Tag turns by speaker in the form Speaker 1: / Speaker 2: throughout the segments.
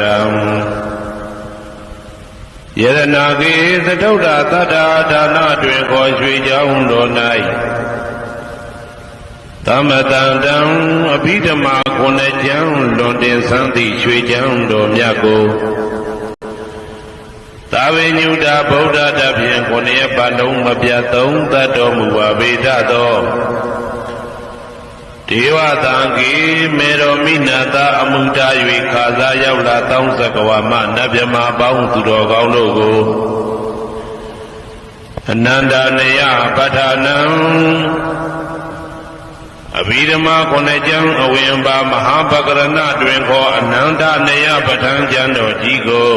Speaker 1: ရံယရနာကေသတုဒ္ဓသတ္တာဒါနတွင်ခေါ်ရွှေကြောင်းတော်၌သမတံတံအဘိဓမ္မာခုနှစ်ကျမ်းလွန်တင်ဆန်းသည့်ရွှေကြောင်းတော်မြတ်ကိုသာဝေညုတာဗုဒ္ဓတဖြင့်ခုနှစ်ရက်ပတ်လုံးမပြတ်သုံးသတ်တော်မူပါဗေဒသော ဒေဝတံကေမေတော်မိနာတာအမှုတာ၍ခါစားရောက်လာတောင်းစကဝါမနတ်မြမပေါင်းသူတော်ကောင်းတို့ကိုအနန္တနေယပဋ္ဌာနံအဘိဓမ္မာခုနှစ်ကျမ်းအဝင်ပါမဟာပကရဏတွင်ခေါ်အနန္တနေယပဋ္ဌာန်းကျမ်းတော်ကြီးကို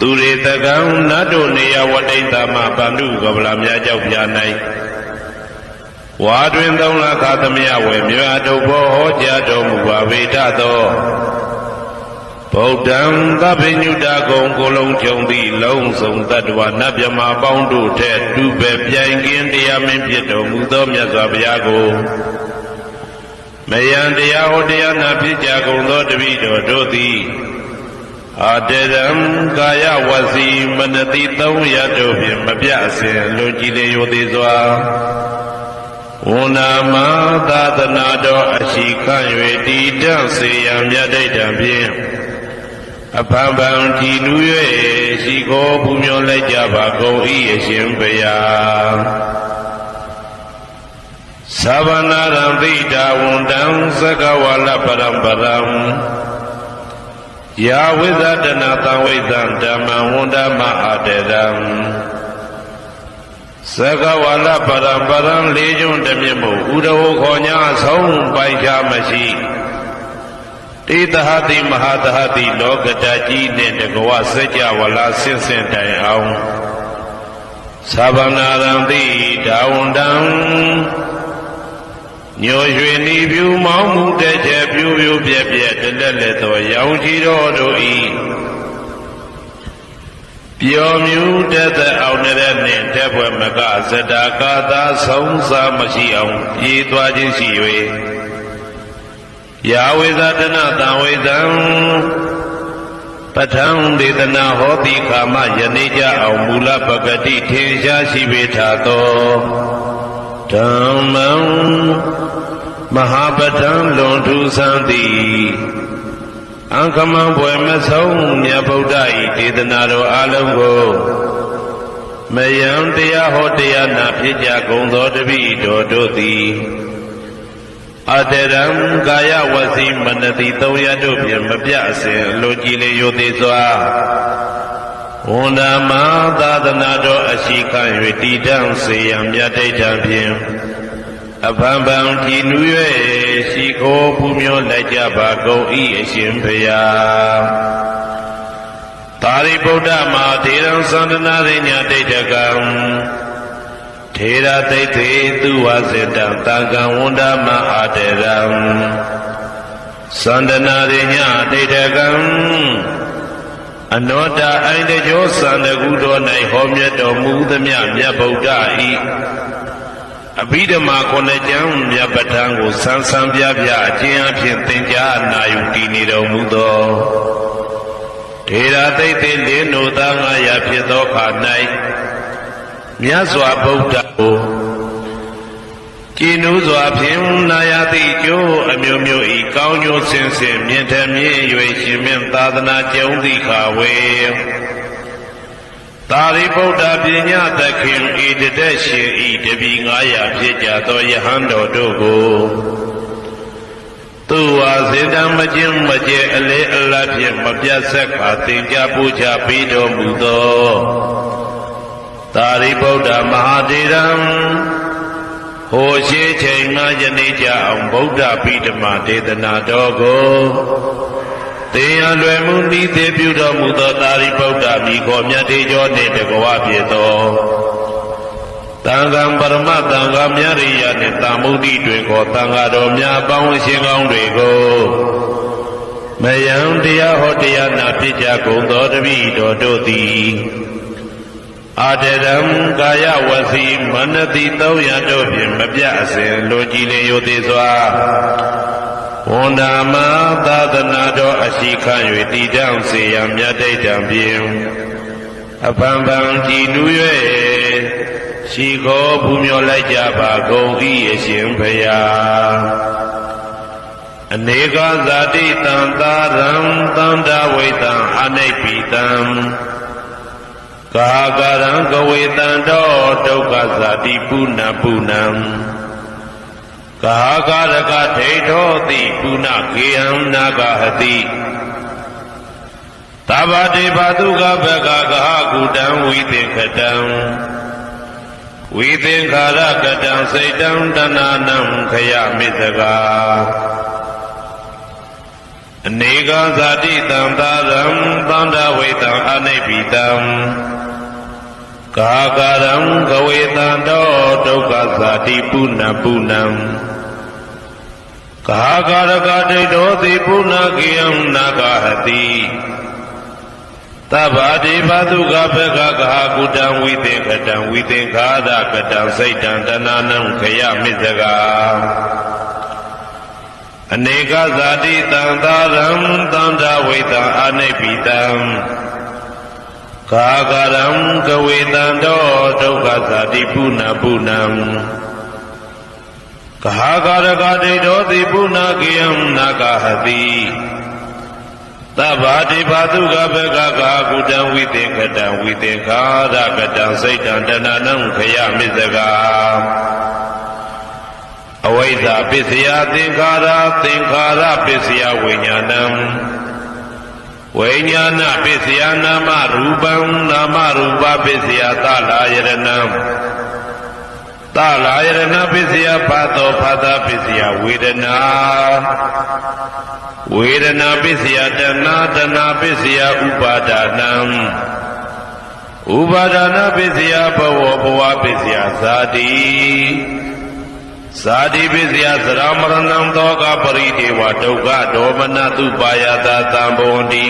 Speaker 1: သူရေတကံနတ်တို့နေယဝတိတမဗန္ဓုကဗလာများကြောက်ပြ၌ ဝါတွင်သုံးလခသမယဝေမြတ်တုဘောဟောကြားတော်မူပါဝေဒသောဗုဒ္ဓံသဗ္ဗညုတကုံကိုလုံးကြုံသည့်လုံးစုံတ attva နတ်မြမပေါင်းတို့ထက်တူပဲပြိုင်ကင်းတရားမင်းဖြစ်တော်မူသောမြတ်စွာဘုရားကိုမယံတရားဟောတရားနာဖြစ်ကြကုန်သောတပည့်တော်တို့သည်အာတရံကာယဝစီမနတိသုံးရတို့ဖြင့်မပြအစဉ်လူကြည်လေယောသေးစွာ ဝန္နာမသာသနာတော်အရှိခန့်၍တည်တံ့စေရန်မြတ်ဒိဋ္ဌံဖြင့်အဖန်ဖန်ကြည်နူး၍ရှိခိုးပူမျောလိုက်ကြပါကုန်၏အရှင်ဘုရားသဗ္ဗနာရံသိတာဝန္တံသကဝါလပရံပရံယာဝိဇဒနာသံဝိဇံဓမ္မဝန္တမအာတရံ သကဝါလပရံပရံလေးကျွန်းတမြင့်မို့ဥဒဝခေါ်ညာဆုံးပိုင်ချမရှိတေတဟတိမဟာတဟတိလောကတကြီးနှင့်တကဝစัจ java လာဆင့်ဆင့်တိုင်အောင်သဗ္ဗနာရံတိဒါဝန္တံညိုရွှေနီဖြူမောင်းမှုတဲ့ချက်ပြူပြူပြက်ပြက်တလက်လက်သောရောင်ချီတော်တို့ဤ ပျော်မြူတဲ့တဲ့အောင်တဲ့နှင့်တဲ့ဘွယ်မကဇတာကာသာဆုံးစားမရှိအောင်ပြေးသွားခြင်းရှိ၍ယာဝေဇတနာတံဝေဇံပဋ္ဌံဒေသနာဟောတိကာမယနေ့ကြအောင်မူလပကတိထင်ရှားရှိပေထသောဓမ္မံမဟာပဋ္ဌံလွန်ထူးဆန်းသည် အံခမံဘွယ်မဆုံးမြတ်ဗုဒ္ဓ၏ဒေသနာတော်အလုံးကိုမယံတရားဟောတရားနာဖြစ်ကြကုန်သောတပည့်တော်တို့သည်အတရံကာယဝစီမနတိသုံးရတို့ဖြင့်မပြအစဉ်အလိုကြည်လေရိုသေးစွာဝန္ဒမသာသနာတော်အရှိခံ၍တည်တံ့စေရန်မြတ်ဒိဋ္ဌံဖြင့် အဖန်ဖန်ကြည်နူး၍ရှိခိုးပူမျောလိုက်ကြပါကုန်၏အရှင်ဘုရားသာရိပုတ္တမဟာထေရံသန္တနာရိညာဒိဋ္ဌကံထေရသိသေသူဝစေတံတံကံဝန္ဒမအာတေရံသန္တနာရိညာဒိဋ္ဌကံအနောတအိုင်တကျောသန္တကုတော်၌ဟောမြတ်တော်မူသမျှမြတ်ဗုဒ္ဓဤ အဘိဓမ္မာခုနှစ်ကျမ်းမြတ်ပဋ္ဌာန်းကိုဆန်းဆန်းပြပြအကျဉ်းအဖြစ်သင်ကြားနာယူတည်နေတော်မူသောထေရသိသေလင်းတို့သားငါရဖြစ်သောခါ၌မြတ်စွာဘုရားကိုကြည်နူးစွာဖြင့်နာယတိကျိုးအမျိုးမျိုးဤကောင်းကျိုးဆင်းဆင်းမြင့်ထမြင့်၍ရှင်မင်းသာသနာကျုံသည့်ခါဝေ သာရိပုတ္တပညာသခင်ဤတသက်ရှင်ဤတပီ900ဖြစ်ကြသောယဟန်တော်တို့ကိုသူဝါစေတံမခြင်းမကျဲအလေအလတ်ဖြင့်မပြတ်ဆက်ခါသင်ကြပူချပြီးတော်မူသောသာရိပုတ္တမဟာတေရံဟိုရှိချိန်မှယနေ့ကြအောင်ဗုဒ္ဓပိဓမဒေသနာတော်ကို သေရလွယ်မှုဤသေးပြုတော်မူသောသာရိပုတ္တမိခေါ်မြတ်တေကျော်နှင့်တကဝဖြစ်သောတန်ခါပရမတန်ခါမြရိယနှင့်တာမုဒ္ဒိတွင်ခေါ်တန်ခါတော်များပေါင်းရှင်ကောင်းတွေကိုမယံတရားဟောတရားနာဖြစ်ကြကုန်သောတပည့်တော်တို့သည်အာတရံကာယဝစီမနတိသုံးရတို့ဖြင့်မပြအစဉ်လိုကြည်လေရိုသေးစွာ ဝန်ဓမ္မသာသနာတော်အရှိခံ၍တည်တောင်စေရန်မြတ်တိတ်တံပြင်အပံပံကြည်နူး၍ရှိခေါ်ဘူးမြော်လိုက်ကြပါကုန်၏အရှင်ဖရာအနေကဇာတိတံသာရံတန္တဝိတံအနိပိတံကာကရံကဝေတံတောဒုက္ခဇာတိပုဏ္ဏပုဏ္ဏံ ကာကရကထေထောတိပုဏ္ဏကေယံနာဂဟတိသဗ္ဗတေဘာတုကဘကကဟကုတံဝိသေခတံဝိသင်္ခါရကတံစိတ်တံတဏနံခယမိတကာအနေကဇာတိတံသာရံသန္တာဝိတံအနိပိတံ ကာကရံကဝေတံတောဒုက္ခဇာတိပုဏ္ဏပုဏ္ဏံကာကရကဒိဋ္ဌောတိပုဏ္ဏကေယံနာဂဟတိသဗ္ဗတိဘာတုကဘကကဟာကုတံဝိသင်္ခတံဝိသင်္ခာရကတံစိတ်တံတဏနံခယမိဇဂာအနေကဇာတိတံသာရံတန္တဝိတံအနိပိတံ ကာကရံကဝေတံတောဒုက္ခဇာတိပုဏ္ဏပုဏ္ဏံကာကရကတိတောတိပုဏ္ဏကေယံနာဂဟတိသဗ္ဗတိဘာတုကဘကကာကုတံဝိသင်္ခတံဝိသင်္ခာရကတံစိတ်တံတဏနံခယမိဇဂာအဝိဇ္ဇာပစ္စယသင်္ခါရသင်္ခါရပစ္စယဝိညာဏံ ဝိညာဏပစ္စယနာမရူပံနာမရူပပစ္စယသလာယရဏံသလာယရဏပစ္စယဖာသောဖာသာပစ္စယဝေဒနာဝေဒနာပစ္စယတဏတဏပစ္စယဥပါဒနာဥပါဒနာပစ္စယဘဝဘဝပစ္စယဇာတိ ဇာတိပစ္စယသရမရဏံသောကပရိဒေဝဒုက္ခဒေါမနတုပါယတာသံဘောတိ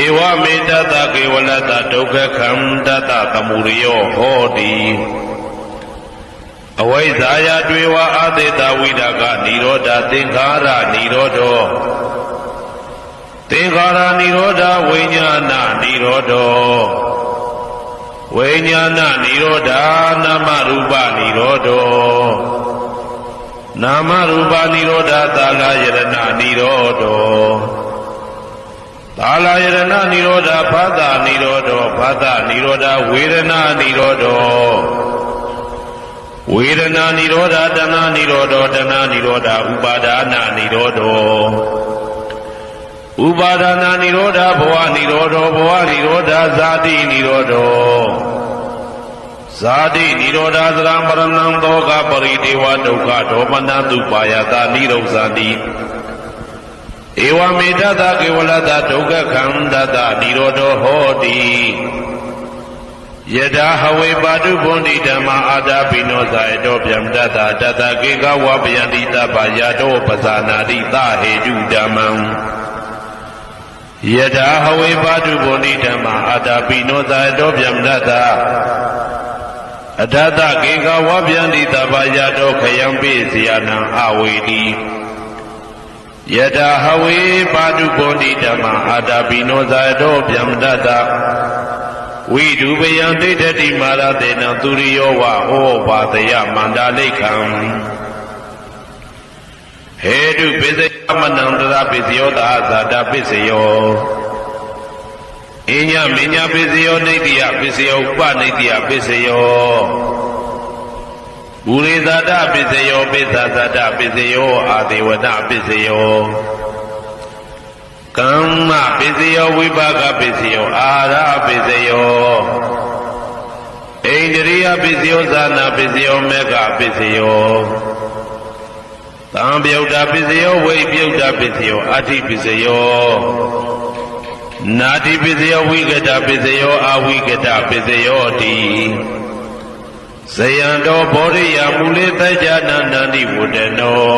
Speaker 1: ဧဝမေတ္တကေဝလတဒုက္ခခန္တတသမုရိယောဟောတိအဝိဇ္ဇာယတွေဝအာသေတဝိဒကនិရောဓသင်္ခါရនិရောဓောသင်္ခါရនិရောဓဝိညာဏនិရောဓော ဝိညာဏနိရောဓနာမရူပနိရောဓောနာမရူပနိရောဓသာလယရဏနိရောဓောသာလယရဏနိရောဓဘာသာနိရောဓောဘာသာနိရောဓဝေဒနာနိရောဓောဝေဒနာနိရောဓတဏှာနိရောဓောတဏှာနိရောဓဥပါဒါနနိရောဓော ဥပါဒနာនិရောဓဘဝនិရောဓဘဝនិရောဓဇာတိនិရောဓဇာတိនិရောဓသရံပရဏံသောကပရိဒေဝဒုက္ခဒေါမနတုပါယတာនិရောဇာတိဧဝမေတ္တကေဝလတဒုက္ခခန္တတនិရောဓဟောတိယထာဟဝေပါတုဘုန်တိဓမ္မာအာတာပိနောဇာယတောဗျံတတ္တတတကေကဝပယတိတပယာတောပဇာနာတိသဟေတုဓမ္မံ ယထာဟဝေပါတုဘုန်တိဓမ္မာအာတာပိနောဇာယတောဗျံတတ္တအထတကေကဝဗျံတိတပယာတောခယံပိစီယနံအဝေတိယထာဟဝေပါတုဘုန်တိဓမ္မာအာတာပိနောဇာယတောဗျံတတ္တဝိဒုပယံဒိဋ္ဌတိမာရတေနသူရိယောဝဟောပါတယမန္တာလိခံဟေတုပိစယ မနန္တရာပိစယောသာဇာတာပိစယောအညမညာပိစယောနေတိယပိစယောဥပနေတိယပိစယောဘူရိဇာတပိစယောပိသဇာတပိစယောအာဒေဝတပိစယောကမ္မပစ္စယောဝိပါကပစ္စယောအာရပစ္စယောဣန္ဒြိယပစ္စယောဇာနာပစ္စယောမေဃပစ္စယော သံပြုတ်တာပစ္စယောဝိပြုတ်တာပစ္စယောအာတိပစ္စယောနာတိပစ္စယောဝိကတပစ္စယောအာဝိကတပစ္စယောတိဇယံတော်ဘောရိယမူလေတကြနာနန္တိဝတ္တနော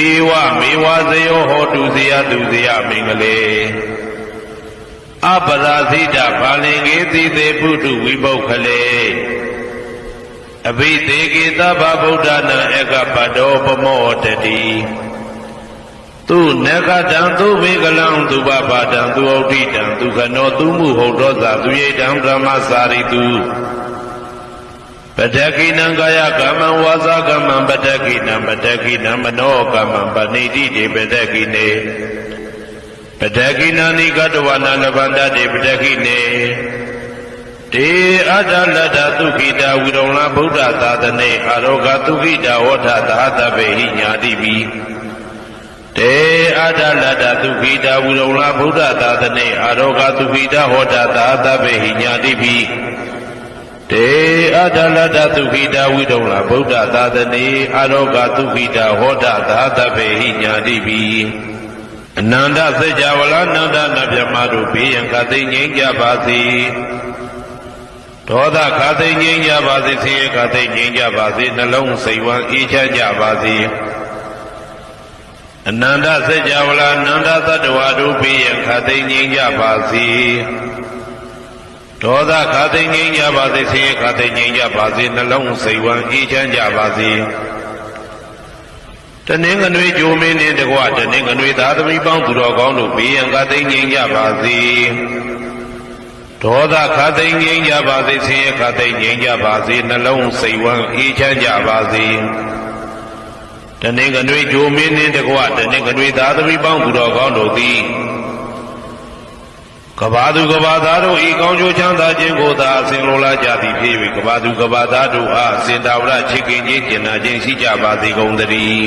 Speaker 1: ဧဝမေဝဇယောဟောတုဇယတုဇယမင်္ဂလေအပရာဇိတဘာလင်္ကေတိသေပုထုဝိပုခလေ အဘိသေကေသဗ္ဗဗုဒ္ဓနာဧကပတ္တောပမောတတိသူနဂတံသူဝေကလံသူပပါတံသူဩဋိတံသူခနောသူမှုဟုတ်တော်သာသူယေတံဓမ္မစာရိတုပတကိနံကာယကမ္မံဝါစာကမ္မံပတကိနံပတကိနံမနောကမ္မံပဏိတိတေပတကိနေပတကိနာနိကတဝနာလဗန္တတေပတကိနေ တေအတ္တလတ္တသုခိတာဝိရုံလဗုဒ္ဓသာသနေအာရောဂသုခိတာဝဋ္ဌသာသဗ္ဗေဟိညာတိပိတေအတ္တလတ္တသုခိတာဝိရုံလဗုဒ္ဓသာသနေအာရောဂသုခိတာဟောတာသာသဗ္ဗေဟိညာတိပိတေအတ္တလတ္တသုခိတာဝိရုံလဗုဒ္ဓသာသနေအာရောဂသုခိတာဟောတာသာသဗ္ဗေဟိညာတိပိအနန္တသစ္စာဝလနန္ဒနာမြမတို့ဘေးရန်ခသိငြိမ်းကြပါစေ ဒေါသခသိငြိမ်းကြပါစေဆင်းရဲခသိငြိမ်းကြပါစေနှလုံးစိတ်ဝမ်းအေးချမ်းကြပါစေအနန္တစัจ java လာအနန္တသတ္တဝါတို့ဘေးရန်ခသိငြိမ်းကြပါစေဒေါသခသိငြိမ်းကြပါစေဆင်းရဲခသိငြိမ်းကြပါစေနှလုံးစိတ်ဝမ်းအေးချမ်းကြပါစေတနင်္ဂနွေဂျိုမင်းနှင့်တကွတနင်္ဂနွေသာသမီပေါင်းသူတော်ကောင်းတို့ဘေးရန်ခသိငြိမ်းကြပါစေ ဒေါသခသိမ့်ငြိမ်းကြပါစေဆင်းရဲခသိမ့်ငြိမ်းကြပါစေနှလုံးစိတ်ဝမ်းအေးချမ်းကြပါစေတနင်္ဂနွေဂျိုမင်းနှင့်တကွတနင်္ဂနွေသာသမီပေါင်းသူတော်ကောင်းတို့သည်ကဘာသူကဘာသားတို့ဤကောင်းကျိုးချမ်းသာခြင်းကိုသာအစဉ်လိုလားကြသည်ဖြစ်၍ကဘာသူကဘာသားတို့အားအစဉ်တာဝရချစ်ခင်ခြင်းကျင်နာခြင်းရှိကြပါစေကုန်သတည်း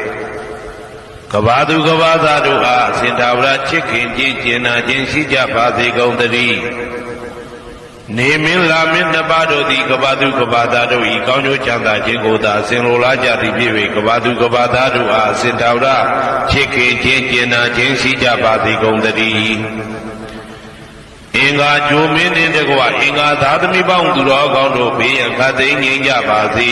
Speaker 1: ကဘာသူကဘာသားတို့အားအစဉ်သာဝရချစ်ခင်ခြင်းကျင်နာခြင်းရှိကြပါစေကုန်သတည်းနေမင်းလာမင်းနှစ်ပါးတို့သည်ကဘာသူကဘာသားတို့ဤကောင်းကျိုးချမ်းသာခြင်းကိုသာအစဉ်လိုလားကြသည်ဖြစ်၍ကဘာသူကဘာသားတို့အားအစဉ်သာဝရချစ်ခင်ခြင်းကျင်နာခြင်းရှိကြပါစေကုန်သတည်းအင်္ဂါဂျိုမင်းနှင့်တကွအင်္ဂါသာသမီပေါင်းသူတော်ကောင်းတို့ဘေးရန်ခတ်သိမ်းငြိမ်းကြပါစေ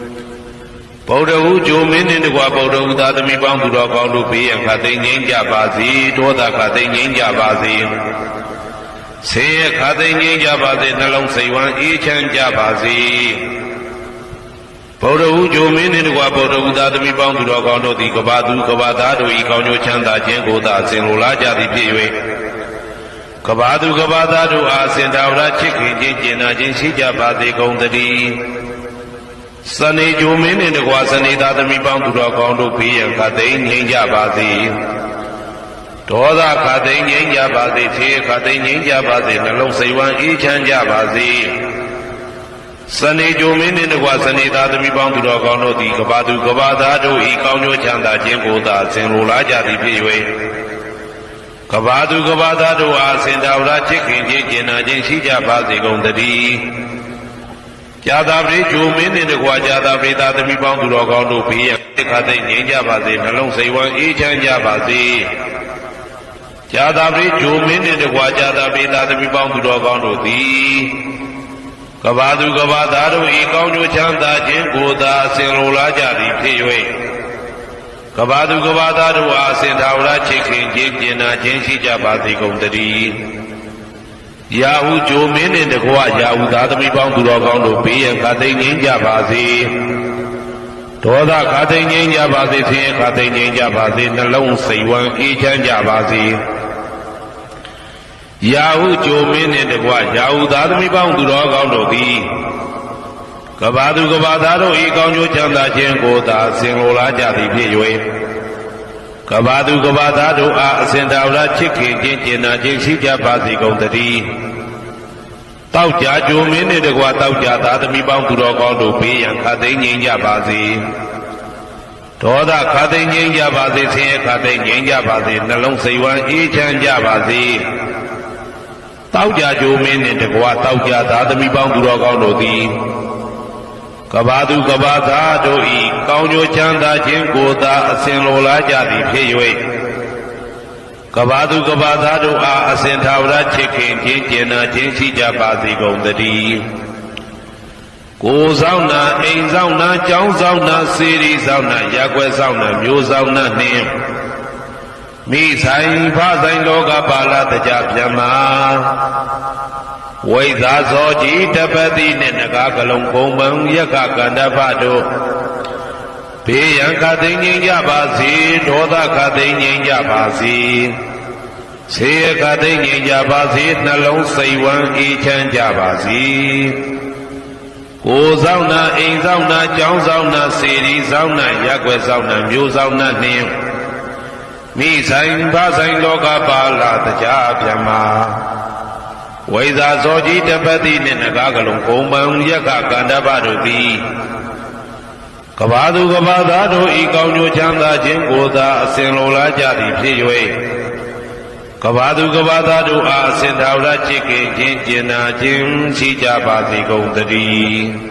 Speaker 1: ဗုဒ္ဓဟူဂျိုမင်းနှင့်တကွာဗုဒ္ဓဟူသာသမီပေါင်းသူတော်ကောင်းတို့ဘေးရန်ခသိမ့်ငြိမ်းကြပါစေဒေါသခသိမ့်ငြိမ်းကြပါစေဆေးရခသိမ့်ငြိမ်းကြပါစေနှလုံးစိတ်ဝမ်းအေးချမ်းကြပါစေဗုဒ္ဓဟူဂျိုမင်းနှင့်တကွာဗုဒ္ဓဟူသာသမီပေါင်းသူတော်ကောင်းတို့သည်ကဘာသူကဘာသားတို့ဤကောင်းကျိုးချမ်းသာခြင်းကိုသာအစဉ်လိုလားကြသည်ဖြစ်၍ကဘာသူကဘာသားတို့အားစင်တာဝရချစ်ခင်ခြင်းကျင်နာခြင်းရှိကြပါစေကုန်သတည်း စနေဂျိုမင်းနှင့်တကွာစနေသားသမီးပေါင်းသူတော်ကောင်းတို့ဘေးရန်ခသိမ့်ငြိမ်းကြပါစေဒေါသခသိမ့်ငြိမ်းကြပါစေဖြေခသိမ့်ငြိမ်းကြပါစေနှလုံးစိတ်ဝမ်းအေးချမ်းကြပါစေစနေဂျိုမင်းနှင့်တကွာစနေသားသမီးပေါင်းသူတော်ကောင်းတို့သည်ကဘာသူကဘာသားတို့ဤကောင်းကျိုးချမ်းသာခြင်းကိုသာဆင်လိုလားကြသည်ဖြစ်၍ကဘာသူကဘာသားတို့အားစင်တာဝရချစ်ခင်ခြင်းကျင်နာခြင်းရှိကြပါစေကုန်သတည်း ကြာသာပရိဂျိုမင်းနှင့်တကွာကြာသာပရိသာသမီပေါင်းသူတော်ကောင်းတို့ဘေးရခသိငြိမ်းကြပါစေနှလုံးစိတ်ဝမ်းအေးချမ်းကြပါစေကြာသာပရိဂျိုမင်းနှင့်တကွာကြာသာပရိသာသမီပေါင်းသူတော်ကောင်းတို့သည်ကဘာသူကဘာသားတို့ဤကောင်းကျိုးချမ်းသာခြင်းကိုသာအစဉ်လိုလားကြသည်ဖြစ်၍ကဘာသူကဘာသားတို့အားအစဉ်သာဝရချစ်ခင်ခြင်းကျင်နာခြင်းရှိကြပါစေကုန်တည်း ရာဟုဂျိုမင်းနှင့်တကွရာဟုသာသမီပေါင်းသူတော်ကောင်းတို့ဘေးရန်ခသိမ့်ငြိမ်းကြပါစေဒေါသခသိမ့်ငြိမ်းကြပါစေဆင်းရဲခသိမ့်ငြိမ်းကြပါစေနှလုံးစိတ်ဝမ်းအေးချမ်းကြပါစေရာဟုဂျိုမင်းနှင့်တကွရာဟုသာသမီပေါင်းသူတော်ကောင်းတို့သည်ကဘာသူကဘာသားတို့ဤကောင်းကျိုးချမ်းသာခြင်းကိုသာဆင်လိုလားကြသည်ဖြစ်၍ ကကဘာသူကဘာသားတို့အားအစဉ်တော်ရာချစ်ခင်ခြင်းကျင်နာခြင်းရှိကြပါစေကုန်သတည်းတောက်ကြကြိုမင်းနှင့်တကွာတောက်ကြသာသမီပေါင်းသူတော်ကောင်းတို့ဘေးရန်ခတ်သိမ်းငြိမ်းကြပါစေဒေါသခတ်သိမ်းငြိမ်းကြပါစေဆင်းရဲခတ်သိမ်းငြိမ်းကြပါစေနှလုံးစိတ်ဝမ်းအေးချမ်းကြပါစေတောက်ကြကြိုမင်းနှင့်တကွာတောက်ကြသာသမီပေါင်းသူတော်ကောင်းတို့သည် ကဘာသူကဘာသားတို့ဤကောင်းကျိုးချမ်းသာခြင်းကိုသာအစဉ်လိုလားကြသည်ဖြစ်၍ကဘာသူကဘာသားတို့အားအစဉ်ထာဝရချစ်ခင်ခြင်းကျင်နာခြင်းရှိကြပါစေကုန်သတည်းကိုယ်ဆောင်နာအိမ်ဆောင်နာကျောင်းဆောင်နာစေရီဆောင်နာရက်ွယ်ဆောင်နာမျိုးဆောင်နာနှင့် မိဆိုင်ဖဆိုင်လောကပါဠတကြပြမဝိဇာဇောကြီးတပတိနှင့်နဂါကလုံးဘုံပံယက္ခကန္တဖတို့ဘေးရန်ခသိမ့်ငြိမ်းကြပါစေဒေါသခသိမ့်ငြိမ်းကြပါစေဆေးခသိမ့်ငြိမ်းကြပါစေနှလုံးစိတ်ဝမ်းအေးချမ်းကြပါစေကိုယ်ဆောင်နာအိမ်ဆောင်နာကျောင်းဆောင်နာစေရီဆောင်နာရက်ွယ်ဆောင်နာမျိုးဆောင်နာနှင့် မိဆိုင်ဘာဆိုင်လောကပါလာတရားပြမဝိဇာဇောကြီးတပတိနှင့်နဂါကလုံးဘုံပံယက္ခကန္တပတို့သည်ကဘာသူကဘာသားတို့ဤကောင်းကျိုးချမ်းသာခြင်းကိုသာအစဉ်လိုလားကြသည်ဖြစ်၍ကဘာသူကဘာသားတို့အားအစဉ်တော်ရချစ်ခင်ခြင်းကျင်နာခြင်းရှိကြပါစေကုန်သတည်း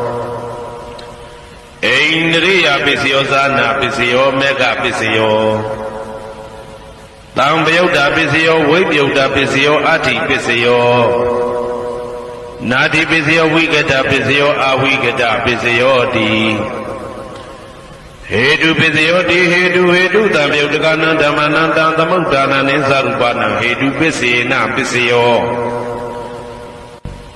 Speaker 1: အိန္ဒြိယပစ္စယောသာနာပစ္စယောမေဃပစ္စယောတံပယုတ်တာပစ္စယောဝိပယုတ်တာပစ္စယောအဋ္ဌိပစ္စယောနာတိပစ္စယောဝိကတပစ္စယောအဝိကတပစ္စယောတိဟေတုပစ္စယောတိဟေတုဟေတုတံပြုတ်တကနံဓမ္မနံတံသမုဒ္ဒါနံနိသရူပနံဟေတုပစ္စေနပစ္စယော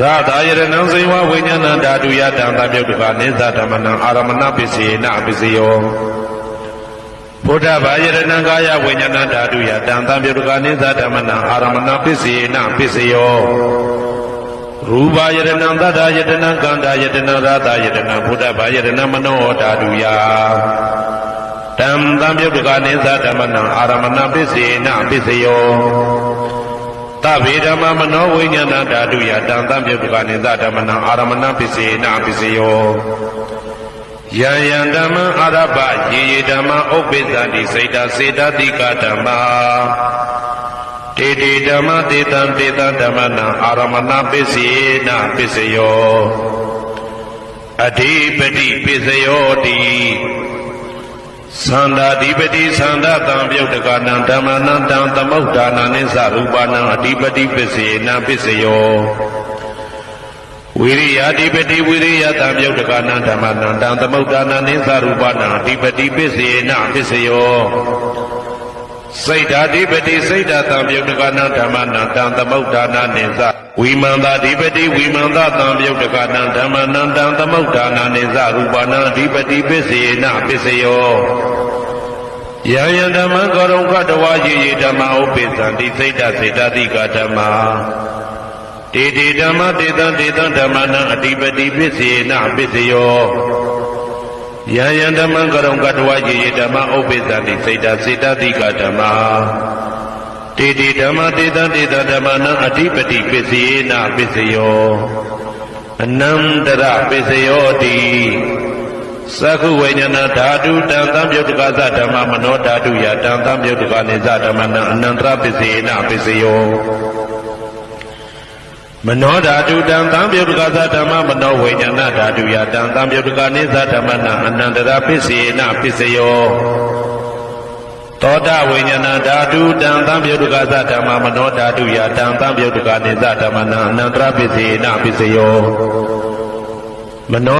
Speaker 1: သာသာယရဏံဇေဝဝိညာဏဓာတုယတံတံပြုတ်တကနိသဓမ္မနံအာရမဏပစ္စေနပစ္စယောဘုဒ္ဓဘာယရဏံကာယဝိညာဏဓာတုယတံတံပြုတ်တကနိသဓမ္မနံအာရမဏပစ္စေနပစ္စယောရူပယရဏံသတ္တယတနံကန္တာယတနံရာသယတနံဘုဒ္ဓဘာယရဏံမနောဓာတုယတံတံပြုတ်တကနိသဓမ္မနံအာရမဏပစ္စေနပစ္စယော တဗေဓမ္မမနောဝိညာဏဓာတုယတံတံပြုတ်တကနိသဓမ္မနံအာရမဏပစ္စေနပစ္စယောယံယံဓမ္မအာရပယေယေဓမ္မဥပ္ပိသတိစိတ်တစေတတိကဓမ္မာတေတေဓမ္မတေတံတေတံဓမ္မနံအာရမဏပစ္စေနပစ္စယောအဓိပတိပစ္စယောတိ သန္တာဓိပတိသန္တာတံပြုတ်တကနံဓမ္မနံတံသမုဋ္ဌာနနိသရူပနံအဓိပတိပစ္စေနပစ္စယောဝိရိယဓိပတိဝိရိယတံပြုတ်တကနံဓမ္မနံတံသမုဋ္ဌာနနိသရူပနံအဓိပတိပစ္စေနပစ္စယော စိတ်ဓာဓိပတိစိတ်ဓာတံပြုတ်တကနံဓမ္မနံတံသမုဋ္ဌာနနိသဝိမန္တာဓိပတိဝိမန္တတံပြုတ်တကနံဓမ္မနံတံသမုဋ္ဌာနနိသရူပနံအဓိပတိပစ္စေနပစ္စယောယယဓမ္မကရုံကတဝါယေယေဓမ္မဥပိသံတိစိတ်တစေတတိကဓမ္မာတေတေဓမ္မတေတံတေတံဓမ္မနံအဓိပတိပစ္စေနပစ္စယော ယယဓမ္မကရုံကတဝါယေယေဓမ္မဥပိသံတိစိတ်တစေတတိကဓမ္မာတေတေဓမ္မတေတံတေတံဓမ္မနံအဓိပတိပစ္စေနပစ္စယောအနန္တရပစ္စယောတိသက္ခုဝိညာဏဓာတုတံသံပြုတ်တကသဓမ္မမနောဓာတုယတံသံပြုတ်တကနေသဓမ္မနံအနန္တရပစ္စေနပစ္စယော မနောဓာတုတံသံပြုတ်တကသဓမ္မမနောဝိညာဏဓာတုယတံသံပြုတ်တကနေသဓမ္မနံအနန္တရပစ္စေနပစ္စယောသောတဝိညာဏဓာတုတံသံပြုတ်တကသဓမ္မမနောဓာတုယတံသံပြုတ်တကနေသဓမ္မနံအနန္တရပစ္စေနပစ္စယောမနော